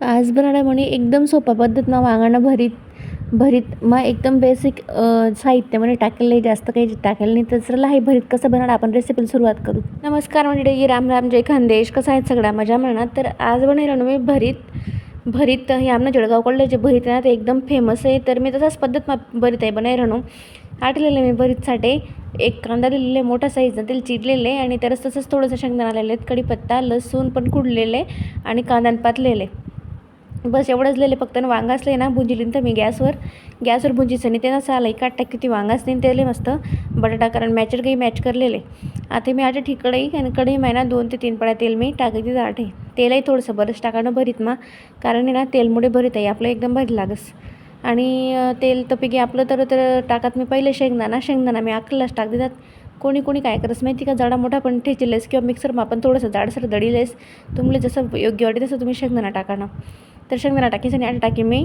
आज बनाडा म्हणे एकदम सोपा पद्धतीनं वांगाणं भरीत भरीत. मग एकदम बेसिक साहित्यामध्ये टाकेल आहे जास्त काही टाकेल नाही. तर चला हे भरीत कसं बनवणार आपण रेसिपीला सुरुवात करू. नमस्कार म्हणजे राम राम जय खानदेश. कसं आहेत सगळ्या? मजा म्हणा तर आज बनवलं मी भरीत भरीत हे आमनं जळगावकडलं जे भरीत आहे ना ते एकदम फेमस आहे. तर मी तसाच पद्धत भरीत आहे बनाय राहणू आटलेलं मी भरीतसाठी एक कांदा दिलेले आहे मोठा साईजनं तेल चिरलेले आहे. आणि तरच तसंच थोडंसं शेंगदाणा आलेलं आहेत कढीपत्ता लसूण पण कुडलेलं आहे आणि कांदा पातलेले बस एवढंच लिहिले फक्त ना वांगा असले ना भुंजिलीन तर मी गॅसवर. गॅसवर भुंजीचं नाही ते ना साला एकात टाकी ती वांगा असते त्याले मस्त. बटाटा कारण मॅचर काही मॅच करलेले. आता मी आता ठीक कढई आणि कढई महिना दोन ते तीन पळ्या तेल मी टाकायची आटे तेलही थोडंसं बरंच टाकाणं भरीत मा. कारण ना तेलमुळे भरीत आहे आपलं एकदम भरी लागस. आणि तेल तपिकी आपलं तर तर टाकात मी पहिले शेंगदाणा शेंगदाणा मी अकलाच टाक देतात. कोणी कोणी काय करस माहिती का जाडा मोठा पण ठेचलेस किंवा मिक्सरमा आपण थोडंसं जाडसर दडीलेस. तुम्हाला जसं योग्य वाटेल तसं तुम्ही शेंगदाणा टाका तर शेंगदाणा टाकीसाठी आणि टाकी मी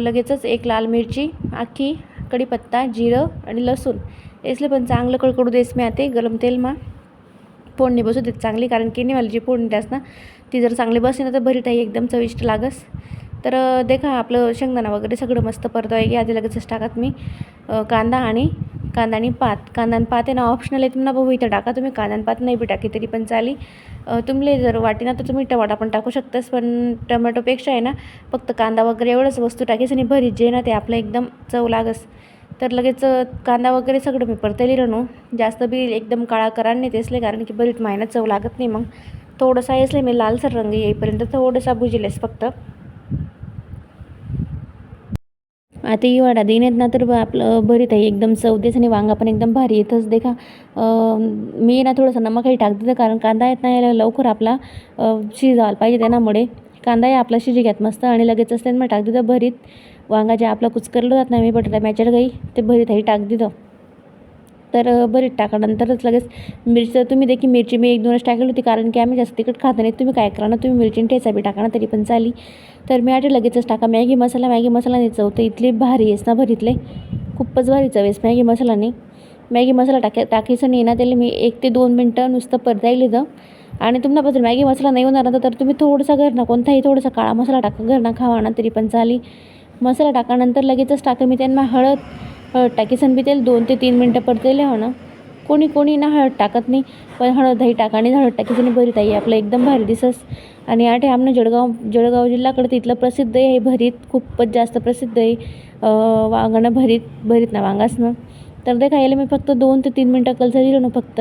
लगेचच एक लाल मिरची आखी कढीपत्ता जिरं आणि लसूण. इसले पण चांगलं कळकडू देस मी आते गरम तेलमा. फोडणी बसू देत चांगली कारण की नाही मला जी फोडणी द्यास ना ती जर चांगली बसली ना तर भरीत आहे एकदम चविष्ट लागस. तर देखा आपलं शेंगदाणा वगैरे सगळं मस्त परतो की आधी लगेचच टाकत मी कांदा आणि कांदा आणि पात कांदा आणि पात आहे ना ऑप्शनल आहे तुम्हाला भाऊ इथं टाका. तुम्ही कांदा पात नाही बी टाकी तरी पण चाली तुमले जर वाटी ना तर तुम्ही टमाटा पण टाकू शकतास पण टमॅटोपेक्षा आहे ना फक्त कांदा वगैरे एवढंच वस्तू टाकीस आणि भरीत जे ना ते आपलं एकदम चव लागस. तर लगेच कांदा वगैरे सगळं मी परतली रणू जास्त बी एकदम काळा करा नाही तेसले कारण की बरीच महिन्यात चव लागत नाही मग. थोडंसा येसले मी लालसर रंग येईपर्यंत थोडंसा बुजिलेस फक्त. आता ही वाडा देण्यात ना तर आपलं भरीत आहे. एकदम चवदेच आणि वांगा पण एकदम भारी येतच देखा मी ना थोडंसं नमकही टाकते कारण कांदा येत नाही लवकर आपला शिजायला पाहिजे त्यामुळे. कांदाही आपला शिजी घ्यात मस्त आणि लगेच लगेचच मग टाक दिलं भरीत. वांगा जे आपला कुचकरलं जात नाही मी बटाटा मॅचर गाई ते भरीतही टाक दिलं तर भरीत नंतरच लगेच मिरची तुम्ही देखील मिरची मी एक दोनच टाकली होती कारण की आम्ही जास्त तिखट खात नाही. तुम्ही काय करा ना तुम्ही मिरची ठेचा बी टाका ना तरी पण चाली तर मी आठ लगेचच टाका. मॅगी मसाला मॅगी मसाला नाही चव. तर इथली भारी आहेस ना भरीतले. खूपच भारी चव आहेस मॅगी मसालाने मॅगी मसाला टाक टाकायचं नाही ना त्याला मी एक ते दोन मिनटं नुसतं परतायला इथं आणि तुम्हाला मॅगी मसाला नाही होणार ना तर तुम्ही थोडंसं घरना कोणताही थोडासा काळा मसाला टाका. घरना खावा ना तरी पण चाली मसाला टाकानंतर लगेचच टाका. मी त्यांना हळद हळद टाकीसन बी त्याला दोन ते तीन मिनटं परतले हो. ना कोणी कोणी ना हळद टाकत नाही पण हळद दही टाका आणि हळद टाकीसन भरीत आहे आपलं एकदम भारी दिसस. आणि आठे आमनं जळगाव जळगाव जिल्ह्याकडे तिथलं प्रसिद्ध आहे भरीत खूपच जास्त प्रसिद्ध आहे. वांगणं भरीत भरीत ना वांगासनं. तर ते खायला मी फक्त दोन ते तीन मिनटं कलसा दिलं ना फक्त.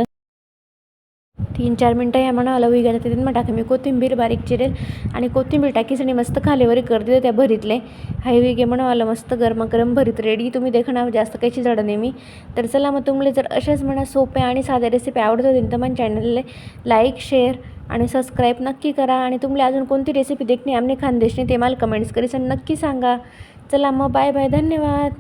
तीन चार मिनटं या म्हणा हलवी घ्या तिथून मग टाका मी कोथिंबीर बारीक चिरेल आणि कोथिंबीर टाकीस आणि मस्त कर करते त्या भरीतले. हायवे घे म्हणा आलं मस्त गरम गरम भरीत रेडी तुम्ही देखा जास्त काहीची झाडं नेहमी. तर चला मग तुम्हाला जर अशाच म्हणा सोप्या आणि साध्या रेसिपी आवडत होतील तर मग चॅनलला लाईक शेअर आणि सबस्क्राईब नक्की करा. आणि तुम्हाला अजून कोणती रेसिपी देखणे आमने खानदेशने ते मला कमेंट्स करीसन नक्की सांगा. चला मग बाय बाय धन्यवाद.